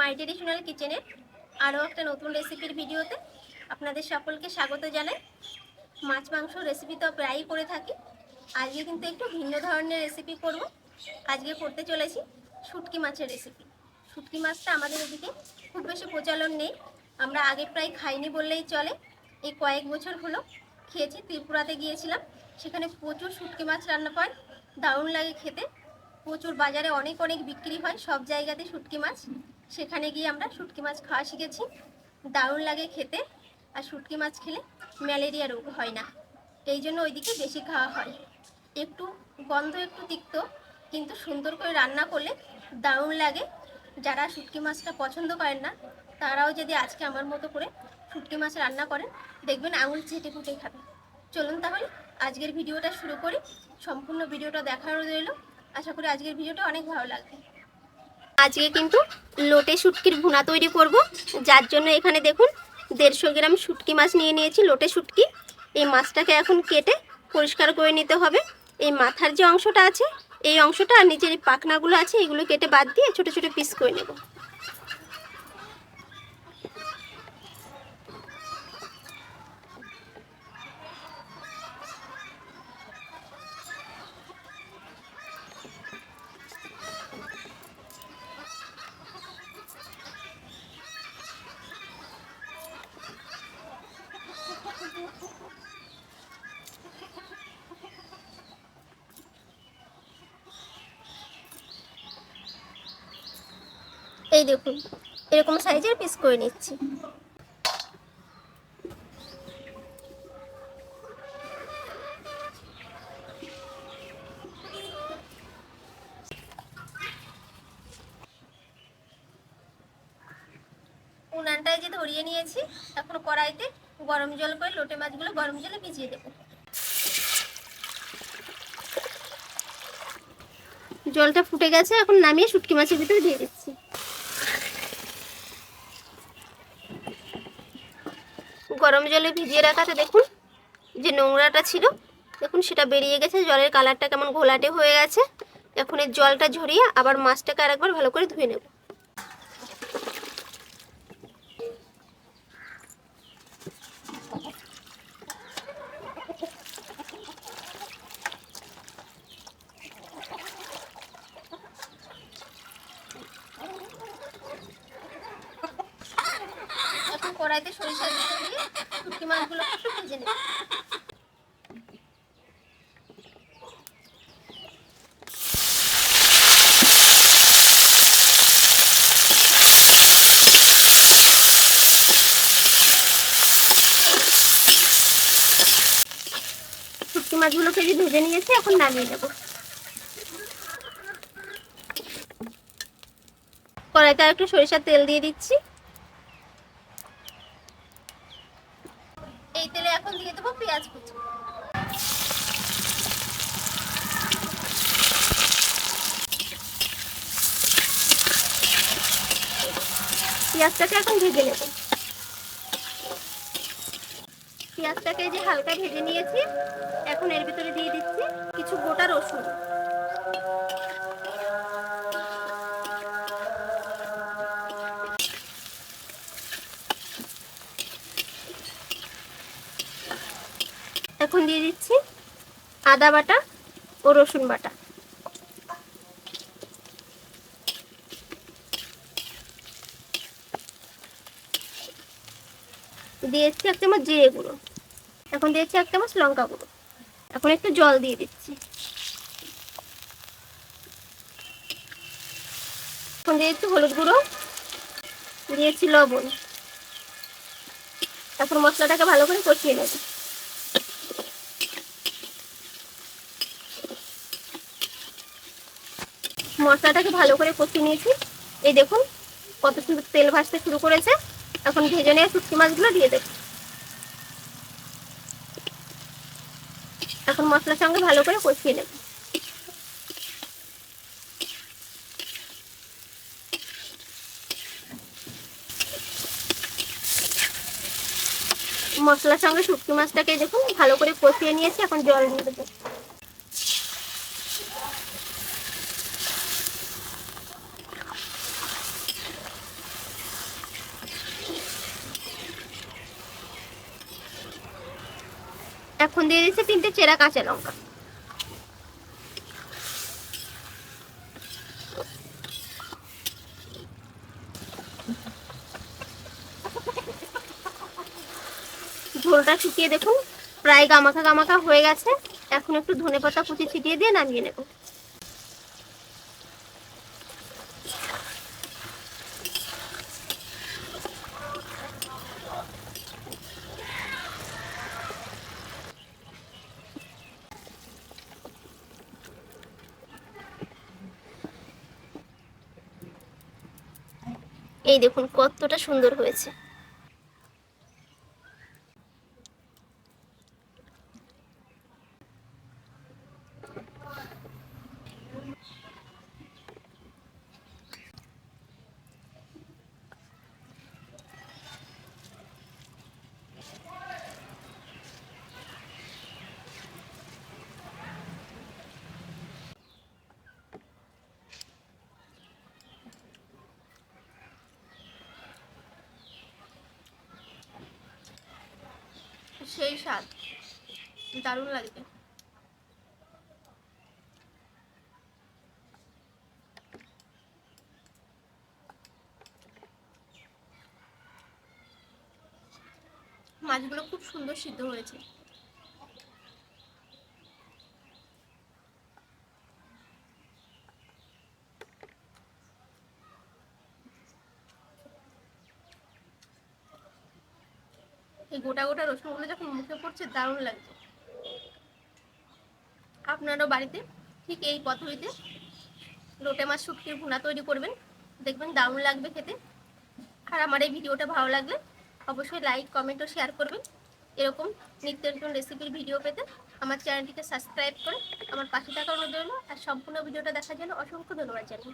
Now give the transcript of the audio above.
মাই traditional কিচেনের আরও একটা নতুন রেসিপির ভিডিওতে আপনাদের সকলকে স্বাগত জানাই। মাছ, মাংস রেসিপি তো প্রায়ই করে থাকি। আজকে কিন্তু একটু ভিন্ন ধরনের রেসিপি করব। আজকে করতে চলেছি শুটকি মাছের রেসিপি শুটকি মাছটা আমাদের এদিকে খুব বেশি প্রচলন নেই। আমরা আগে প্রায় খাইনি বললেই চলে। এই কয়েক বছর হলো খেয়েছি, ত্রিপুরাতে গিয়েছিলাম। সেখানে প্রচুর শুটকি মাছ রান্না হয়, দারুণ লাগে খেতে। প্রচুর বাজারে অনেক অনেক বিক্রি হয়, সব জায়গাতে শুটকি মাছ। সেখানে গিয়ে আমরা শুটকি মাছ খাওয়া শিখেছি। দারুণ লাগে খেতে। আর শুটকি মাছ খেলে ম্যালেরিয়া রোগ হয় না। এই জন্য ওইদিকে বেশি খাওয়া হয়। একটু গন্ধ একটু তিক্ত, কিন্তু সুন্দর করে রান্না করলে দারুণ লাগে। যারা শুটকি মাছটা পছন্দ করেন না, তারাও যদি আজকে আমার মতো করে শুটকি মাছ রান্না করেন, দেখবেন আঙুল চেটে ফুটে খাবে। চলুন তাহলে আজকের ভিডিওটা শুরু করি। সম্পূর্ণ ভিডিওটা দেখার রইল। আশা করি আজকের ভিডিওটা অনেক ভালো লাগবে। আজকে কিন্তু লোটে শুটকির ভুনা তৈরি করব। যার জন্য এখানে দেখুন দেড়শো গ্রাম শুটকি মাছ নিয়ে নিয়েছি, লোটে শুটকি। এই মাছটাকে এখন কেটে পরিষ্কার করে নিতে হবে। এই মাথার যে অংশটা আছে, এই অংশটা আর নিচের পাখনাগুলো আছে, এগুলো কেটে বাদ দিয়ে ছোট ছোট পিস করে নেব। এই দেখুন, এরকম সাইজের পিস করে নিচ্ছি। উনানটায় যে ধরিয়ে নিয়েছি, এখন কড়াইতে গরম জল করে লোটে মাছগুলো গরম জলে ভিজিয়ে দেবো। জলটা ফুটে গেছে, এখন নামিয়ে শুটকি মাছের ভিতরে দিয়ে দিচ্ছি। গরম জলে ভিজিয়ে রাখাতে দেখুন। যে নোংরাটা ছিল, দেখুন সেটা বেরিয়ে গেছে, জলের কালারটা কেমন ঘোলাটে হয়ে গেছে। এখন এর জলটা ঝরিয়ে আবার মাছটাকে আরেকবার ভালো করে ধুয়ে নেব। কড়াইতে সরিষা দিয়ে দিয়ে শুটকি মাছগুলো একটু ভেজে নেব মাছগুলোকে যে ভেজে নিয়েছি, এখন নামিয়ে নেব। কড়াইতে আর একটু সরিষার তেল দিয়ে দিচ্ছি এই তেলে এখন দিয়ে দেবো পেঁয়াজ কুচি পেঁয়াজটাকে এখন ভেজে নেব। পেঁয়াজটাকে যে হালকা ভেজে নিয়েছি। এখন এর ভিতরে দিয়ে দিচ্ছি কিছু গোটা রসুন। এখন দিয়ে দিচ্ছি আদা বাটা ও রসুন বাটা। দিয়েছি এক চামচ জিরে গুঁড়ো। এখন দিয়েছি এক চামচ লঙ্কা গুঁড়ো। এখন একটু জল দিয়ে দিচ্ছি। এখন দিয়েছি হলুদ গুঁড়ো, দিয়েছি লবণ। এখন মশলাটাকে ভালো করে কষিয়ে নেব। মশলাটাকে ভালো করে কষিয়ে নিয়েছি। এই দেখুন, কত সুন্দর তেল ভাসতে শুরু করেছে। এখন ভেজে নিয়ে শুটকি মাছগুলো দিয়ে দেব। এখন মশলার সঙ্গে ভালো করে কষিয়ে নেব। মশলার সঙ্গে শুটকি মাছটাকে দেখুন, ভালো করে কষিয়ে নিয়েছি, এখন জল দিয়ে দেবো। এখন দিয়ে দিচ্ছি তিনটে চেরা কাঁচা লঙ্কা। ঝোলটা শুকিয়ে দেখুন, প্রায় গামাখা গামাখা হয়ে গেছে। এখন একটু ধনে পাতা কুচি ছিটিয়ে দিয়ে নামিয়ে নেব। এই দেখুন কতটা সুন্দর হয়েছে। স্বাদ। দারুণ লাগবে। মাছগুলো খুব সুন্দর সিদ্ধ হয়েছে। এই গোটা গোটা রসুনগুলো যখন মুখে পড়ছে, দারুণ লাগছে। আপনারও বাড়িতে ঠিক এই পদ্ধতিতে লোটে মাছ, শুটকির ভুনা তৈরি করবেন। দেখবেন দারুণ লাগবে খেতে। আর আমার এই ভিডিওটা ভালো লাগলে অবশ্যই লাইক, কমেন্ট ও শেয়ার করবেন। এরকম নিত্য নতুন রেসিপির ভিডিও পেতে আমার চ্যানেলটিকে সাবস্ক্রাইব করে আমার পাশে থাকার অনুরোধ রইল। আর সম্পূর্ণ ভিডিওটা দেখার জন্য অসংখ্য ধন্যবাদ জানাই।